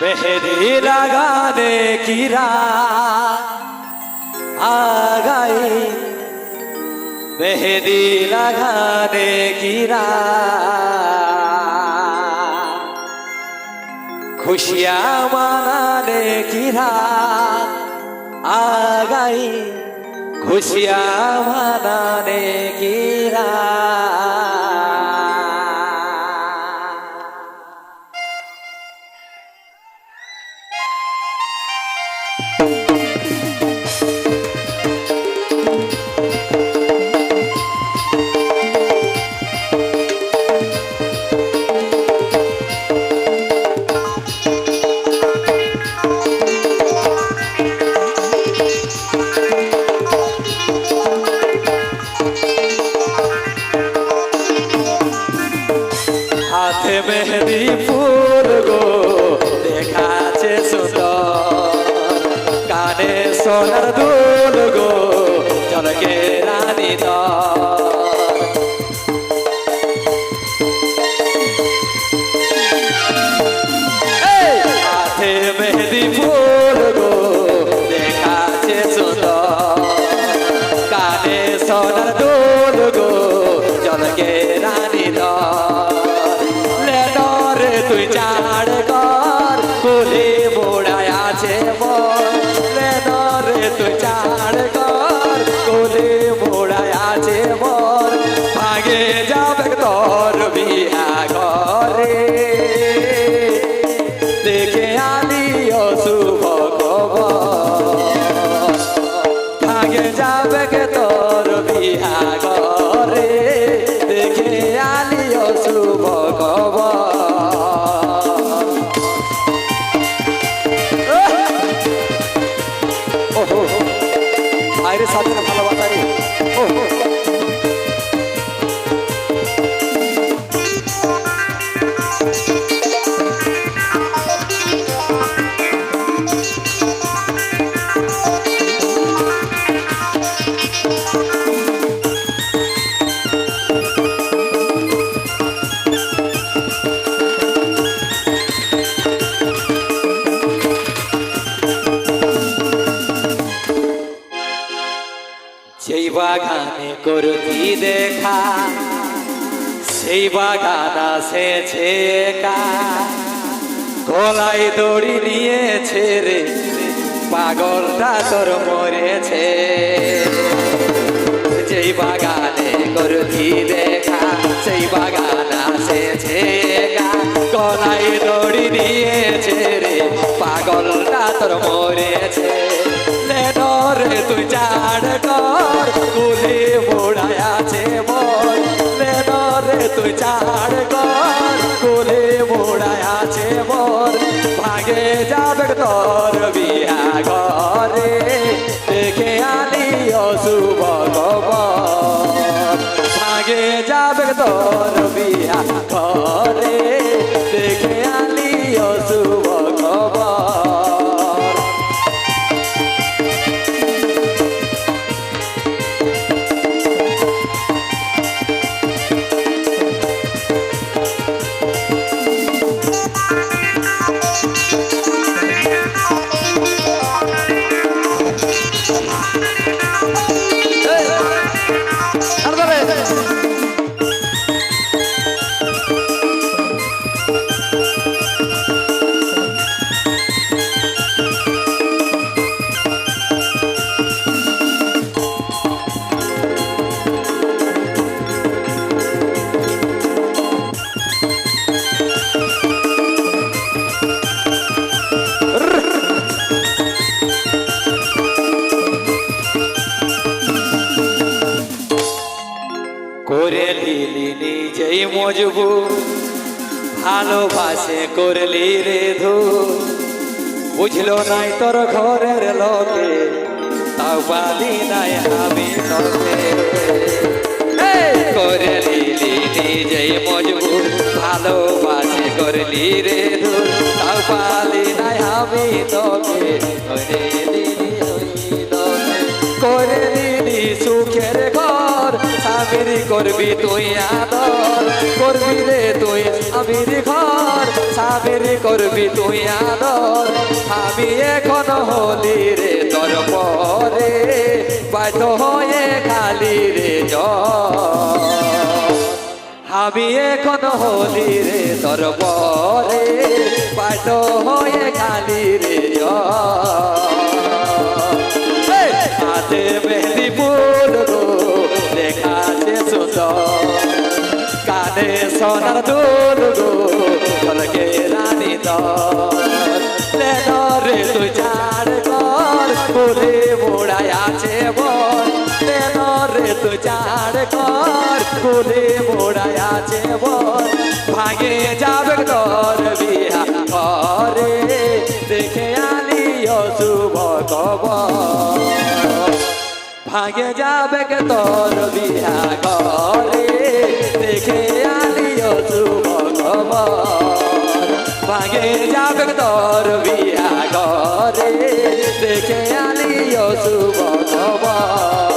বেহেরি লাগানে কিরা? আগাই বেহেরি লাগানে কিরা? খুশিয়া মানানে কিরা? আগাই খুশিয়া মানানে কিরা? সোনার দুল গো জলকে রানী দর ভাগে যাবে কে তোর বিহা ঘরে? দেখে আলি শুভ খবর। আরে সাথে বাগানে করতি দেখা? সেই বাগান আসেছে কা গলায় দড়ি নিয়েছে রে, পাগলটা তোর মরেছে। যেই বাগানে করতি দেখা, সেই বাগান আসেছে কা গলায় দড়ি নিয়েছে রে, পাগলটা তোর মরেছে। যাবে তোর বিয়া ঘরে দেখে আনি অশুভ খবর ভাগে যাবে তোর বিয়া ঘরে দেখে নিজেই মজবুর ভালোবাসে করলি রে ধু। বুঝলো নাই তোর ঘরের লোকে, তাও পালি নাই আমি তোকে। করে লিলি নিজেই মজবুর ভালোবাসে করলি রে ধু। তাও পালি নাই আমি তোকে, করে দিলি সুখের স্বামীর করবি তুই আদর, করবি রে তুই স্বামীর ঘর। স্বামীর করবি তুই আদর, আমি এখন হলি রে তোর পরে। বাধ্য হয়ে খালি রে জল আমি এখন হলি রে তোর পরে। পাঠ হয়ে খালি রে জল। কানে সোনার দুল গো তোরকে রানী দর রে তুই চার কর, ফুলে মোড়ায় আছে বল রে তুই চার কর, ফুলে মোড়ায় আছে বল ভাগে যাবে তোর ভাগে যাবে কে তোর বিয়া ঘরে দেখে আলিও শুভ ভাগে যাবে কে তোর বিয়া ঘরে দেখে আলিও শুভ খবর